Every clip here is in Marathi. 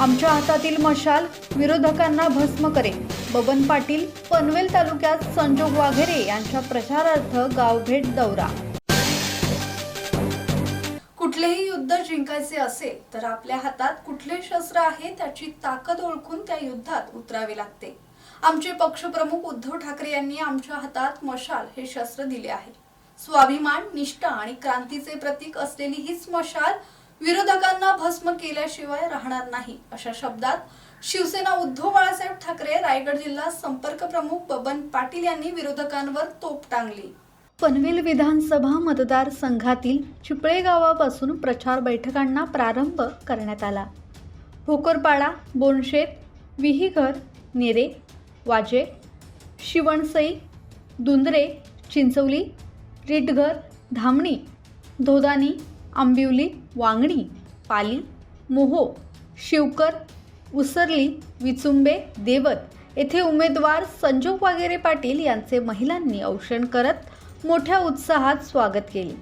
आमच्या हातातील मशाल विरोधकांना भस्म करे. बबन पाटील पनवेल तालुक्यात संजोग वाघेरे यांच्या प्रचारार्थ गावभेट दौरा. कुठलेही युद्ध जिंकायचे असेल तर आपल्या हातात कुठले शस्त्र आहे त्याची ताकद ओळखून त्या युद्धात उतरावे लागते. आमचे पक्षप्रमुख उद्धव ठाकरे यांनी आमच्या हातात मशाल हे शस्त्र दिले आहे. स्वाभिमान निष्ठा आणि क्रांतीचे प्रतीक असलेली हीच मशाल विरोधकांना भस्म केल्याशिवाय राहणार नाही अशा शब्दात शिवसेना उद्धव बाळासाहेब ठाकरे रायगड जिल्हा संपर्क प्रमुख बबन पाटील यांनी विरोधकांवर तोप टांगली. पनवेल विधानसभा मतदारसंघातील चिपळे गावापासून प्रचार बैठकांना प्रारंभ करण्यात आला. भोकरपाडा बोनशेत विहीघर नेरे वाजे शिवणसई दुंदरे चिंचवली रिटघर धामणी धोदानी आंबिवली वांगणी पाली मोहो शिवकर उसरली विचुंबे देवत येथे उमेदवार संजोग वागेरे पाटील यांचे महिलांनी औषण करत मोठ्या उत्साहात स्वागत केले.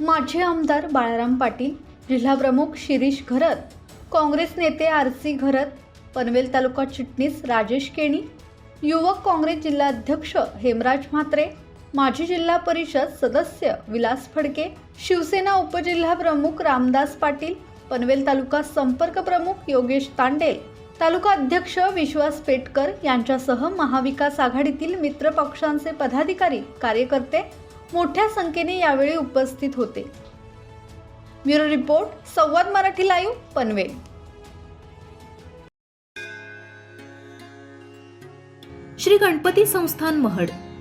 माजी आमदार बाळाराम पाटील जिल्हाप्रमुख शिरीष घरत काँग्रेस नेते आर सी घरत पनवेल तालुका चिटणीस राजेश केणी युवक काँग्रेस जिल्हाध्यक्ष हेमराज म्हात्रे माजी जिल्हा परिषद सदस्य विलास फडके शिवसेना उपजिल्हा प्रमुख रामदास पाटील पनवेल तालुका संपर्क प्रमुख योगेश तांडेल तालुका अध्यक्ष विश्वास पेटकर यांच्यासह महाविकास आघाडीतील मित्र पक्षांचे पदाधिकारी कार्यकर्ते मोठ्या संख्येने यावेळी उपस्थित होते. Bureau report Samvad Marathi live Panvel. Shri Ganpati संस्थान महड.